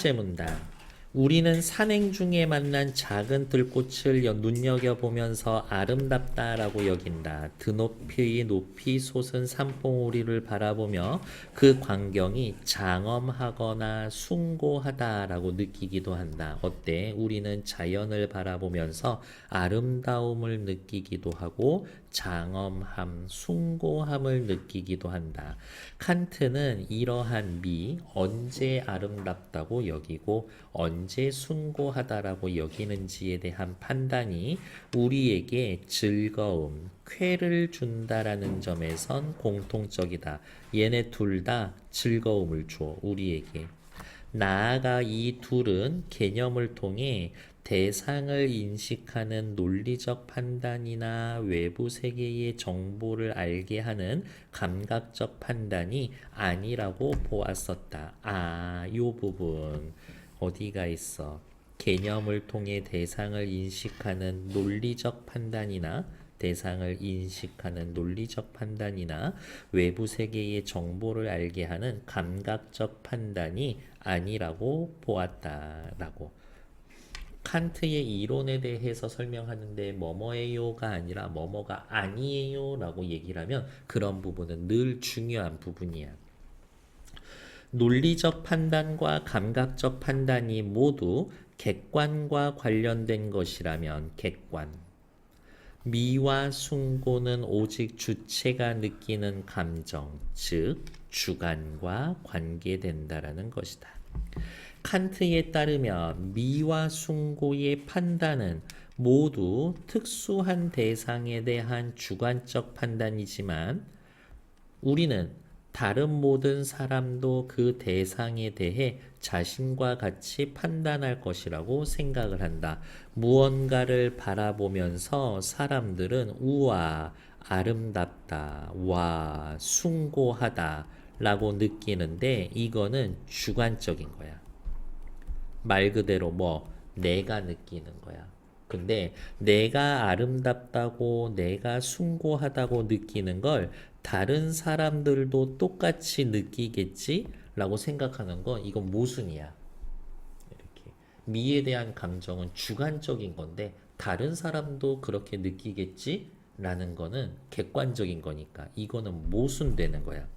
번째 문단. 우리는 산행 중에 만난 작은 들꽃을 여- 눈여겨보면서 아름답다라고 여긴다. 드높이 높이 솟은 산봉우리를 바라보며 그 광경이 장엄하거나 숭고하다라고 느끼기도 한다. 어때? 우리는 자연을 바라보면서 아름다움을 느끼기도 하고 장엄함, 숭고함을 느끼기도 한다. 칸트는 이러한 미 언제 아름답다고 여기고 언제 숭고하다라고 여기는지에 대한 판단이 우리에게 즐거움, 쾌를 준다라는 점에선 공통적이다. 얘네 둘 다 즐거움을 줘 우리에게. 나아가 이 둘은 개념을 통해 대상을 인식하는 논리적 판단이나 외부 세계의 정보를 알게 하는 감각적 판단이 아니라고 보았었다. 아, 요 부분 어디가 있어? 개념을 통해 대상을 인식하는 논리적 판단이나 대상을 인식하는 논리적 판단이나 외부 세계의 정보를 알게 하는 감각적 판단이 아니라고 보았다라고. 칸트의 이론에 대해서 설명하는데 뭐뭐예요가 아니라 뭐뭐가 아니에요라고 얘기를 하면 그런 부분은 늘 중요한 부분이야. 논리적 판단과 감각적 판단이 모두 객관과 관련된 것이라면 객관. 미와 숭고는 오직 주체가 느끼는 감정, 즉 주관과 관계된다라는 것이다. 칸트에 따르면 미와 숭고의 판단은 모두 특수한 대상에 대한 주관적 판단이지만 우리는 다른 모든 사람도 그 대상에 대해 자신과 같이 판단할 것이라고 생각을 한다. 무언가를 바라보면서 사람들은 우와, 아름답다, 와, 숭고하다 라고 느끼는데 이거는 주관적인 거야. 말 그대로 뭐 내가 느끼는 거야. 근데 내가 아름답다고 내가 숭고하다고 느끼는 걸 다른 사람들도 똑같이 느끼겠지? 라고 생각하는 건 이건 모순이야. 이렇게. 미에 대한 감정은 주관적인 건데 다른 사람도 그렇게 느끼겠지? 라는 거는 객관적인 거니까 이거는 모순되는 거야.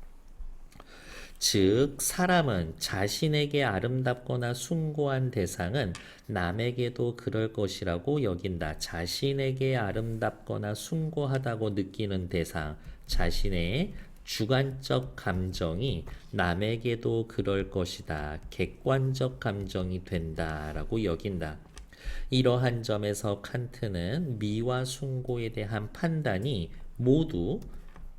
즉, 사람은 자신에게 아름답거나 숭고한 대상은 남에게도 그럴 것이라고 여긴다. 자신에게 아름답거나 숭고하다고 느끼는 대상, 자신의 주관적 감정이 남에게도 그럴 것이다. 객관적 감정이 된다 라고 여긴다. 이러한 점에서 칸트는 미와 숭고에 대한 판단이 모두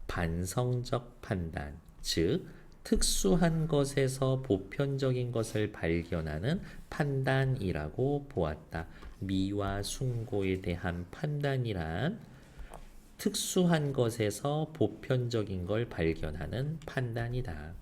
반성적 판단, 즉 특수한 것에서 보편적인 것을 발견하는 판단이라고 보았다. 미와 숭고에 대한 판단이란 특수한 것에서 보편적인 걸 발견하는 판단이다.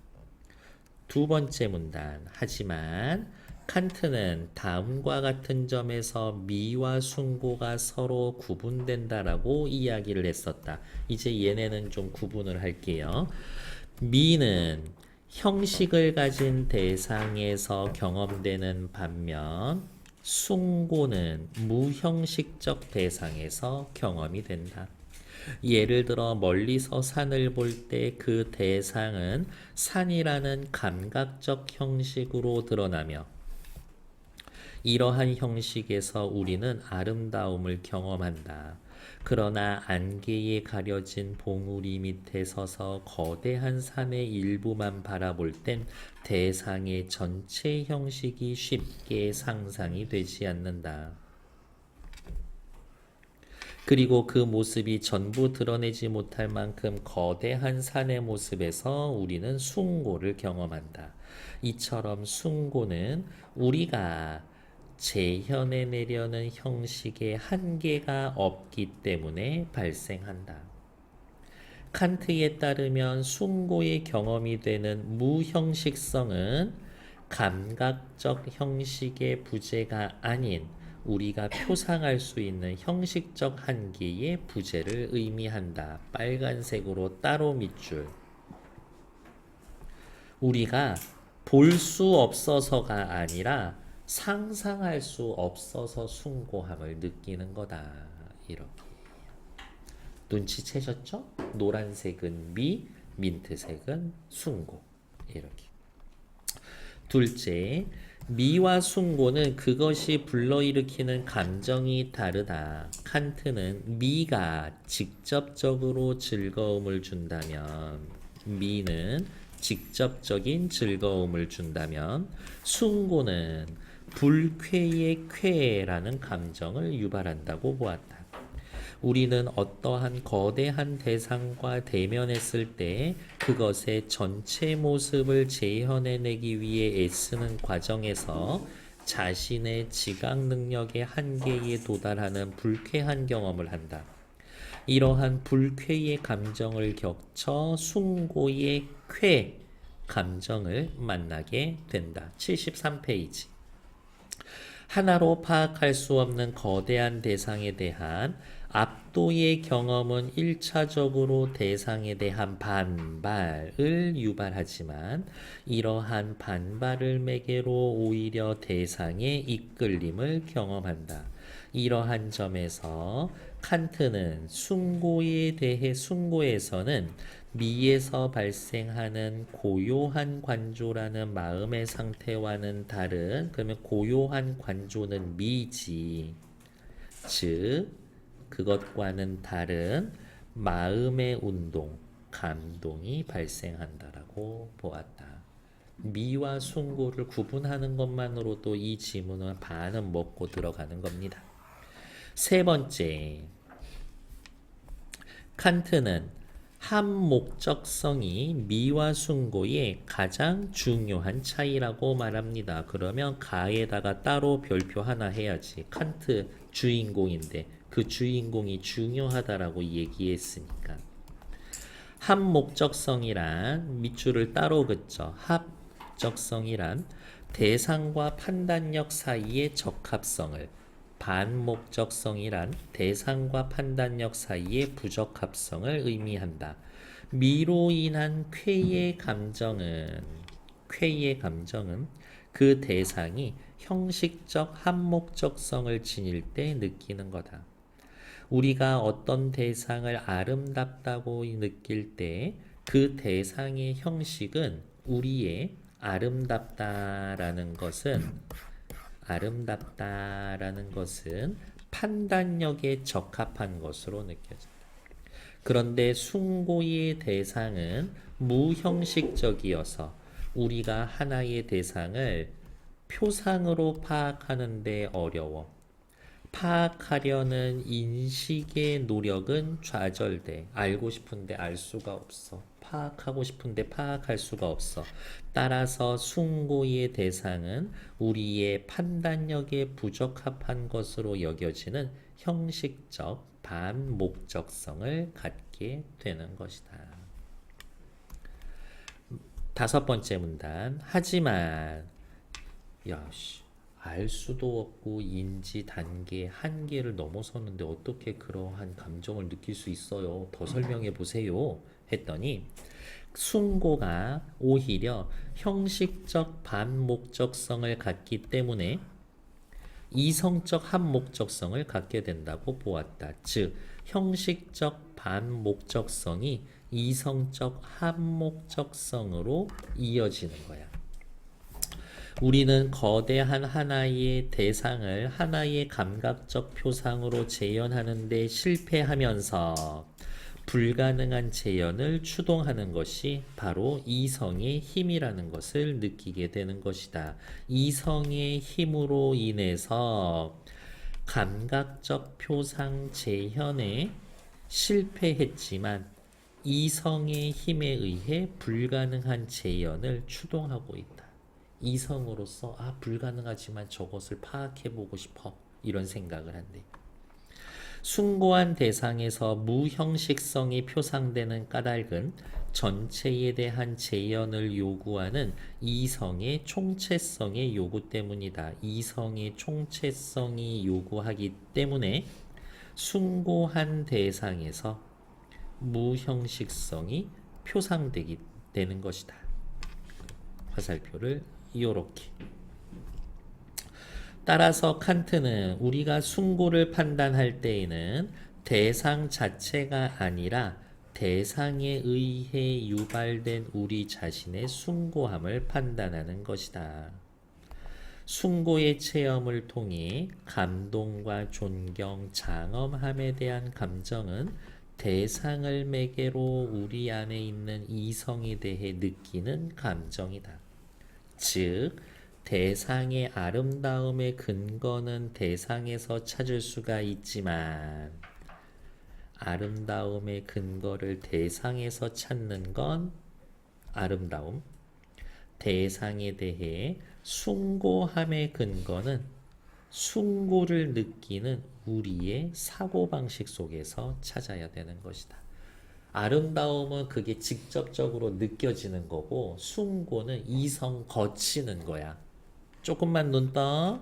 두 번째 문단. 하지만 칸트는 다음과 같은 점에서 미와 숭고가 서로 구분된다라고 이야기를 했었다. 이제 얘네는 좀 구분을 할게요. 미는 형식을 가진 대상에서 경험되는 반면 숭고는 무형식적 대상에서 경험이 된다. 예를 들어 멀리서 산을 볼 때 그 대상은 산이라는 감각적 형식으로 드러나며 이러한 형식에서 우리는 아름다움을 경험한다. 그러나 안개에 가려진 봉우리 밑에 서서 거대한 산의 일부만 바라볼 땐 대상의 전체 형식이 쉽게 상상이 되지 않는다. 그리고 그 모습이 전부 드러내지 못할 만큼 거대한 산의 모습에서 우리는 숭고를 경험한다. 이처럼 숭고는 우리가 재현해내려는 형식의 한계가 없기 때문에 발생한다. 칸트에 따르면 숭고의 경험이 되는 무형식성은 감각적 형식의 부재가 아닌 우리가 표상할 수 있는 형식적 한계의 부재를 의미한다. 빨간색으로 따로 밑줄. 우리가 볼 수 없어서가 아니라 상상할 수 없어서 숭고함을 느끼는 거다. 이렇게. 눈치채셨죠? 노란색은 미, 민트색은 숭고. 이렇게. 둘째, 미와 숭고는 그것이 불러일으키는 감정이 다르다. 칸트는 미가 직접적으로 즐거움을 준다면, 미는 직접적인 즐거움을 준다면, 숭고는 불쾌의 쾌라는 감정을 유발한다고 보았다. 우리는 어떠한 거대한 대상과 대면했을 때 그것의 전체 모습을 재현해내기 위해 애쓰는 과정에서 자신의 지각 능력의 한계에 도달하는 불쾌한 경험을 한다. 이러한 불쾌의 감정을 겹쳐 숭고의 쾌 감정을 만나게 된다. 73페이지. 하나로 파악할 수 없는 거대한 대상에 대한 압도의 경험은 1차적으로 대상에 대한 반발을 유발하지만 이러한 반발을 매개로 오히려 대상의 이끌림을 경험한다. 이러한 점에서 칸트는 숭고에 대해 숭고에서는 미에서 발생하는 고요한 관조라는 마음의 상태와는 다른 그러면 고요한 관조는 미지 즉 그것과는 다른 마음의 운동 감동이 발생한다라고 보았다. 미와 숭고를 구분하는 것만으로도 이 지문은 반은 먹고 들어가는 겁니다. 세 번째, 칸트는 한 목적성이 미와 숭고의 가장 중요한 차이라고 말합니다. 그러면 가에다가 따로 별표 하나 해야지. 칸트 주인공인데 그 주인공이 중요하다라고 얘기했으니까. 한 목적성이란 밑줄을 따로 긋죠. 합적성이란 대상과 판단력 사이의 적합성을 반목적성이란 대상과 판단력 사이의 부적합성을 의미한다. 미로 인한 쾌의 감정은 쾌의 감정은 그 대상이 형식적 한목적성을 지닐 때 느끼는 거다. 우리가 어떤 대상을 아름답다고 느낄 때 그 대상의 형식은 우리의 아름답다라는 것은 아름답다라는 것은 판단력에 적합한 것으로 느껴진다. 그런데 숭고의 대상은 무형식적이어서 우리가 하나의 대상을 표상으로 파악하는데 어려워. 파악하려는 인식의 노력은 좌절돼. 알고 싶은데 알 수가 없어. 파악하고 싶은데 파악할 수가 없어. 따라서 숭고의 대상은 우리의 판단력에 부적합한 것으로 여겨지는 형식적 반목적성을 갖게 되는 것이다. 다섯 번째 문단. 하지만, 야, 씨. 알 수도 없고 인지 단계 한계를 넘어섰는데 어떻게 그러한 감정을 느낄 수 있어요? 더 설명해 보세요. 했더니 숭고가 오히려 형식적 반목적성을 갖기 때문에 이성적 한목적성을 갖게 된다고 보았다. 즉 형식적 반목적성이 이성적 한목적성으로 이어지는 거야. 우리는 거대한 하나의 대상을 하나의 감각적 표상으로 재현하는데 실패하면서 불가능한 재현을 추동하는 것이 바로 이성의 힘이라는 것을 느끼게 되는 것이다. 이성의 힘으로 인해서 감각적 표상 재현에 실패했지만 이성의 힘에 의해 불가능한 재현을 추동하고 있다. 이성으로서 아 불가능하지만 저것을 파악해 보고 싶어 이런 생각을 한대. 숭고한 대상에서 무형식성이 표상되는 까닭은 전체에 대한 재현을 요구하는 이성의 총체성의 요구 때문이다. 이성의 총체성이 요구하기 때문에 숭고한 대상에서 무형식성이 표상되기 되는 것이다. 화살표를 요렇게. 따라서 칸트는 우리가 숭고를 판단할 때에는 대상 자체가 아니라 대상에 의해 유발된 우리 자신의 숭고함을 판단하는 것이다. 숭고의 체험을 통해 감동과 존경, 장엄함에 대한 감정은 대상을 매개로 우리 안에 있는 이성에 대해 느끼는 감정이다. 즉, 대상의 아름다움의 근거는 대상에서 찾을 수가 있지만, 아름다움의 근거를 대상에서 찾는 건 아름다움, 대상에 대해 숭고함의 근거는 숭고를 느끼는 우리의 사고방식 속에서 찾아야 되는 것이다. 아름다움은 그게 직접적으로 느껴지는 거고, 숭고는 이성 거치는 거야. 조금만 눈 떠.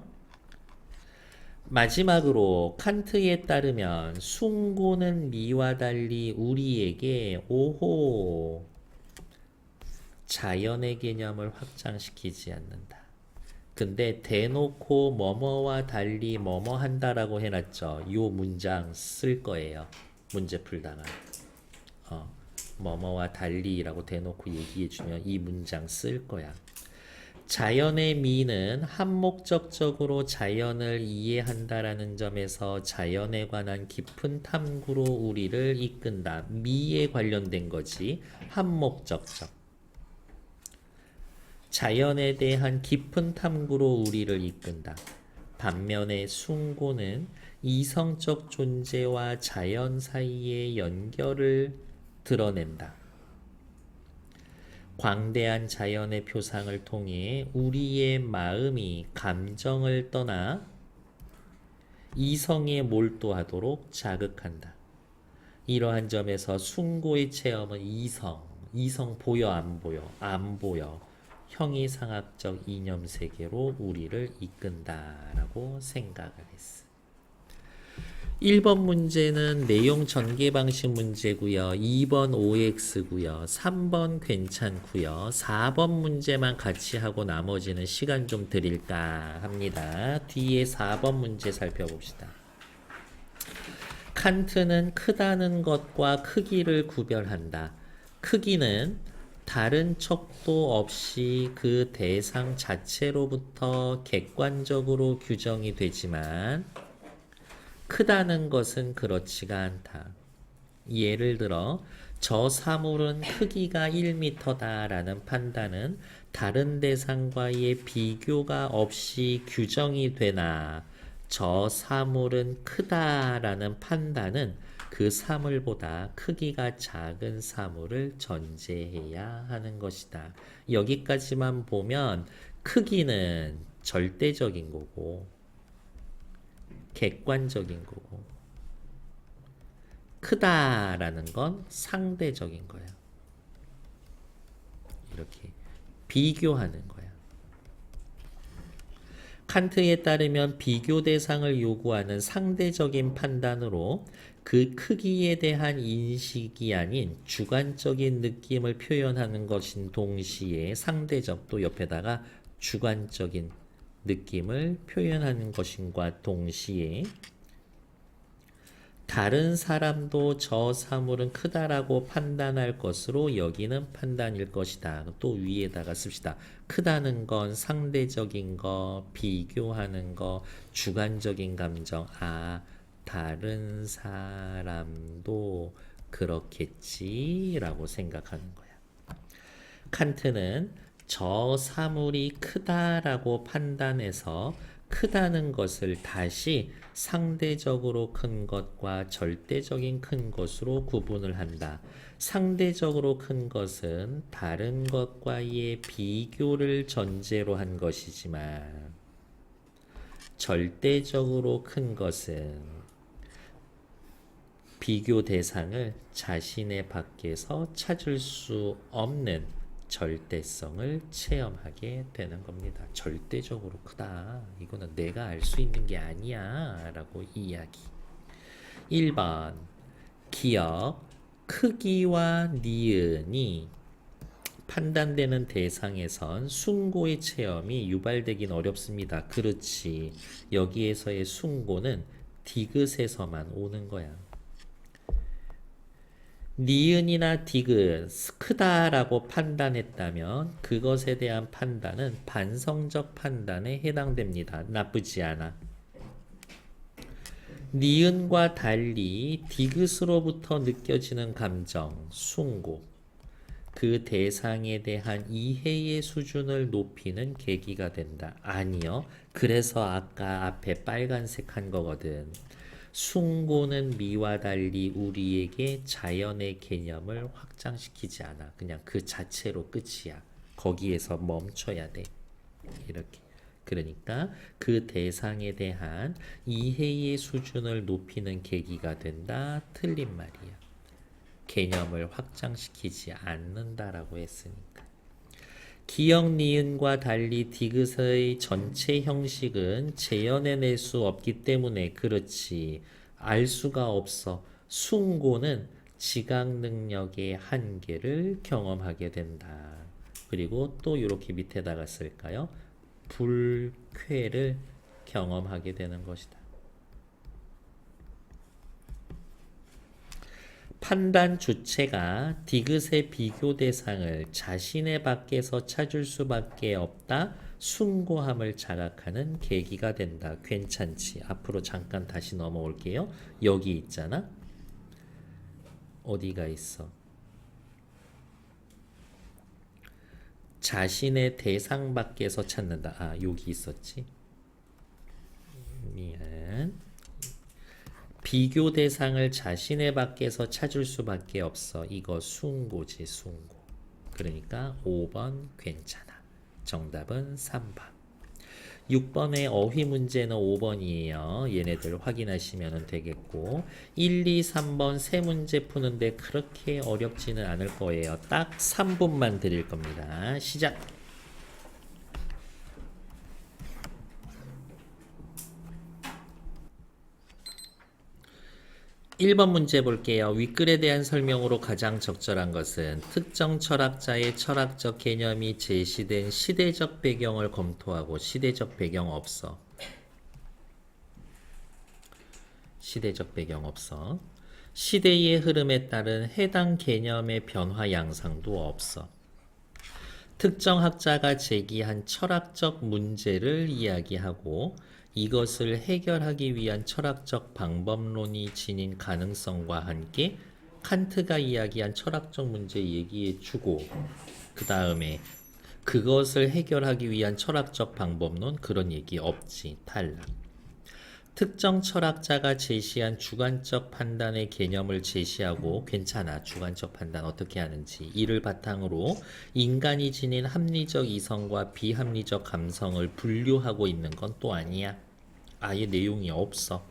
마지막으로 칸트에 따르면 숭고는 미와 달리 우리에게 오호 자연의 개념을 확장시키지 않는다. 근데 대놓고 뭐뭐와 달리 뭐뭐 한다라고 해놨죠. 요 문장 쓸 거예요. 문제 풀다가 어, 뭐뭐와 달리라고 대놓고 얘기해주면 이 문장 쓸 거야. 자연의 미는 한목적적으로 자연을 이해한다라는 점에서 자연에 관한 깊은 탐구로 우리를 이끈다. 미에 관련된 거지. 한목적적. 자연에 대한 깊은 탐구로 우리를 이끈다. 반면에 숭고는 이성적 존재와 자연 사이의 연결을 드러낸다. 광대한 자연의 표상을 통해 우리의 마음이 감정을 떠나 이성에 몰두하도록 자극한다. 이러한 점에서 숭고의 체험은 이성, 이성 보여 안 보여, 안 보여, 형이상학적 이념 세계로 우리를 이끈다라고 생각을 했어. 1번 문제는 내용 전개 방식 문제고요. 2번 OX고요. 3번 괜찮고요. 4번 문제만 같이 하고 나머지는 시간 좀 드릴까 합니다. 뒤에 4번 문제 살펴봅시다. 칸트는 크다는 것과 크기를 구별한다. 크기는 다른 척도 없이 그 대상 자체로부터 객관적으로 규정이 되지만 크다는 것은 그렇지가 않다. 예를 들어 저 사물은 크기가 1m다라는 판단은 다른 대상과의 비교가 없이 규정이 되나 저 사물은 크다라는 판단은 그 사물보다 크기가 작은 사물을 전제해야 하는 것이다. 여기까지만 보면 크기는 절대적인 거고 객관적인 거고 크다라는 건 상대적인 거야. 이렇게 비교하는 거야. 칸트에 따르면 비교 대상을 요구하는 상대적인 판단으로 그 크기에 대한 인식이 아닌 주관적인 느낌을 표현하는 것인 동시에 상대적 또 옆에다가 주관적인 느낌을 표현하는 것인과 동시에 다른 사람도 저 사물은 크다라고 판단할 것으로 여기는 판단일 것이다. 또 위에다가 씁시다. 크다는 건 상대적인 거, 비교하는 거, 주관적인 감정. 아, 다른 사람도 그렇겠지라고 생각하는 거야. 칸트는 저 사물이 크다라고 판단해서 크다는 것을 다시 상대적으로 큰 것과 절대적인 큰 것으로 구분을 한다. 상대적으로 큰 것은 다른 것과의 비교를 전제로 한 것이지만 절대적으로 큰 것은 비교 대상을 자신의 밖에서 찾을 수 없는 절대성을 체험하게 되는 겁니다. 절대적으로 크다. 이거는 내가 알 수 있는 게 아니야. 라고 이야기. 1번. 기억. 크기와 니은이 판단되는 대상에선 숭고의 체험이 유발되긴 어렵습니다. 그렇지. 여기에서의 숭고는 디귿에서만 오는 거야. 니은이나 디귿 크다라고 판단했다면 그것에 대한 판단은 반성적 판단에 해당됩니다. 나쁘지 않아. 니은과 달리 디귿으로부터 느껴지는 감정, 숭고. 그 대상에 대한 이해의 수준을 높이는 계기가 된다. 아니요. 그래서 아까 앞에 빨간색 한 거거든. 숭고는 미와 달리 우리에게 자연의 개념을 확장시키지 않아. 그냥 그 자체로 끝이야. 거기에서 멈춰야 돼. 이렇게. 그러니까 그 대상에 대한 이해의 수준을 높이는 계기가 된다. 틀린 말이야. 개념을 확장시키지 않는다라고 했으니까. 기억 니은과 달리 디귿의 전체 형식은 재현해낼 수 없기 때문에 그렇지 알 수가 없어. 숭고는 지각 능력의 한계를 경험하게 된다. 그리고 또 이렇게 밑에다가 쓸까요? 불쾌를 경험하게 되는 것이다. 판단 주체가 디귿의 비교 대상을 자신의 밖에서 찾을 수밖에 없다. 숭고함을 자각하는 계기가 된다. 괜찮지. 앞으로 잠깐 다시 넘어올게요. 여기 있잖아. 어디가 있어? 자신의 대상 밖에서 찾는다. 아, 여기 있었지. 미안. 비교 대상을 자신의 밖에서 찾을 수밖에 없어. 이거 숭고지, 숭고. 그러니까 5번 괜찮아. 정답은 3번. 6번의 어휘 문제는 5번이에요. 얘네들 확인하시면 되겠고 1, 2, 3번 세 문제 푸는데 그렇게 어렵지는 않을 거예요. 딱 3분만 드릴 겁니다. 시작! 1번 문제 볼게요. 윗글에 대한 설명으로 가장 적절한 것은 특정 철학자의 철학적 개념이 제시된 시대적 배경을 검토하고 시대적 배경 없어. 시대적 배경 없어. 시대의 흐름에 따른 해당 개념의 변화 양상도 없어. 특정 학자가 제기한 철학적 문제를 이야기하고 이것을 해결하기 위한 철학적 방법론이 지닌 가능성과 함께 칸트가 이야기한 철학적 문제 얘기해 주고 그 다음에 그것을 해결하기 위한 철학적 방법론 그런 얘기 없지 탈락. 특정 철학자가 제시한 주관적 판단의 개념을 제시하고 괜찮아 주관적 판단 어떻게 하는지 이를 바탕으로 인간이 지닌 합리적 이성과 비합리적 감성을 분류하고 있는 건 또 아니야. 아예 내용이 없어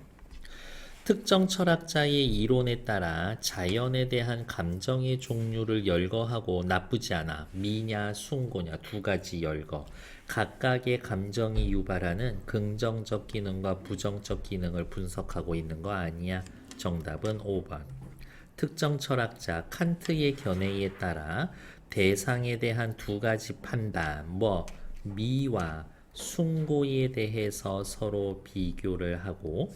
특정 철학자의 이론에 따라 자연에 대한 감정의 종류를 열거하고 나쁘지 않아. 미냐 숭고냐 두 가지 열거. 각각의 감정이 유발하는 긍정적 기능과 부정적 기능을 분석하고 있는 거 아니야? 정답은 5번. 특정 철학자 칸트의 견해에 따라 대상에 대한 두 가지 판단 뭐 미와 숭고에 대해서 서로 비교를 하고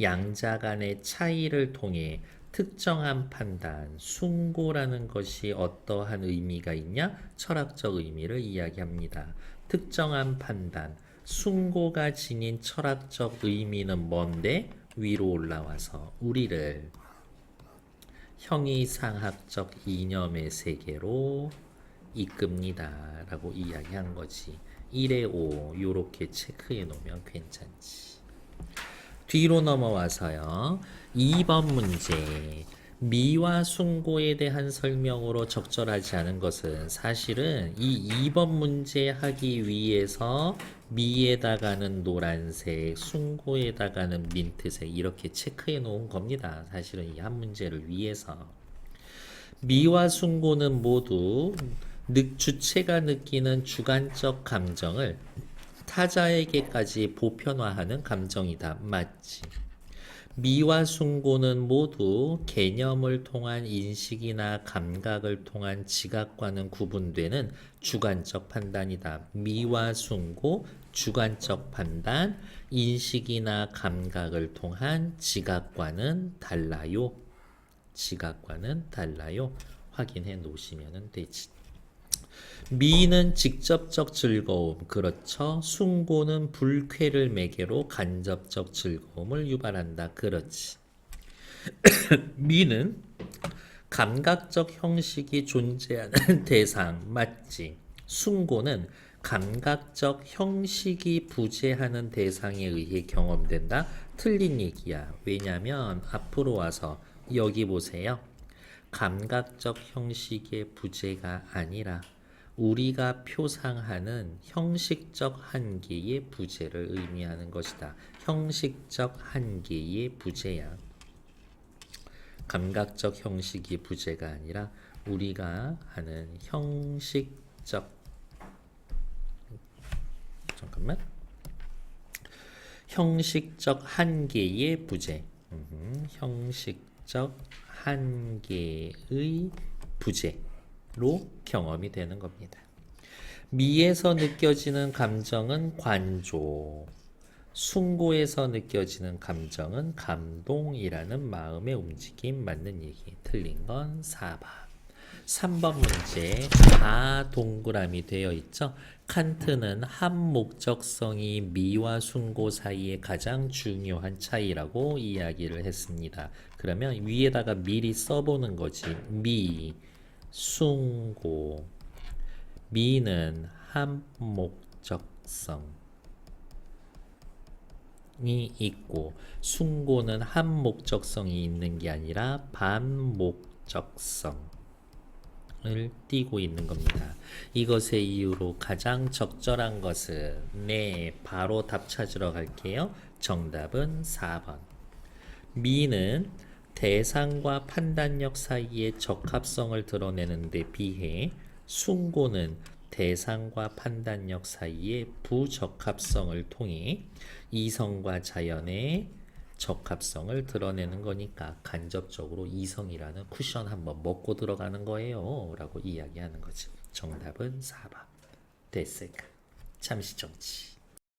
양자 간의 차이를 통해 특정한 판단, 숭고라는 것이 어떠한 의미가 있냐? 철학적 의미를 이야기합니다. 특정한 판단, 숭고가 지닌 철학적 의미는 뭔데? 위로 올라와서 우리를 형이상학적 이념의 세계로 이끕니다. 라고 이야기한 거지. 1에 5 요렇게 체크해 놓으면 괜찮지. 뒤로 넘어와서요. 2번 문제. 미와 숭고에 대한 설명으로 적절하지 않은 것은 사실은 이 2번 문제 하기 위해서 미에다가는 노란색, 숭고에다가는 민트색 이렇게 체크해 놓은 겁니다. 사실은 이 한 문제를 위해서. 미와 숭고는 모두 느, 주체가 느끼는 주관적 감정을 타자에게까지 보편화하는 감정이다. 맞지? 미와 숭고는 모두 개념을 통한 인식이나 감각을 통한 지각과는 구분되는 주관적 판단이다. 미와 숭고, 주관적 판단, 인식이나 감각을 통한 지각과는 달라요. 지각과는 달라요. 확인해 놓으시면 되지. 미는 직접적 즐거움, 그렇죠. 숭고는 불쾌를 매개로 간접적 즐거움을 유발한다, 그렇지. 미는 감각적 형식이 존재하는 대상, 맞지. 숭고는 감각적 형식이 부재하는 대상에 의해 경험된다. 틀린 얘기야. 왜냐면 앞으로 와서 여기 보세요. 감각적 형식의 부재가 아니라 우리가 표상하는 형식적 한계의 부재를 의미하는 것이다. 형식적 한계의 부재야. 감각적 형식이 부재가 아니라 우리가 하는 형식적. 잠깐만. 형식적 한계의 부재. 음흠, 형식적 한계의 부재 로 경험이 되는 겁니다. 미에서 느껴지는 감정은 관조, 숭고에서 느껴지는 감정은 감동이라는 마음의 움직임 맞는 얘기. 틀린 건 4번. 3번 문제 다 동그라미 되어 있죠. 칸트는 한 목적성이 미와 숭고 사이의 가장 중요한 차이라고 이야기를 했습니다. 그러면 위에다가 미리 써보는 거지. 미, 숭고. 미는 한 목적성. 이 있고 숭고는 한 목적성이 있는 게 아니라 반목적성을 띠고 있는 겁니다. 이것의 이유로 가장 적절한 것은 네, 바로 답 찾으러 갈게요. 정답은 4번. 미는 대상과 판단력 사이의 적합성을 드러내는 데 비해 숭고는 대상과 판단력 사이의 부적합성을 통해 이성과 자연의 적합성을 드러내는 거니까 간접적으로 이성이라는 쿠션 한번 먹고 들어가는 거예요. 라고 이야기하는 거지. 정답은 4번. 됐을까? 잠시 정치.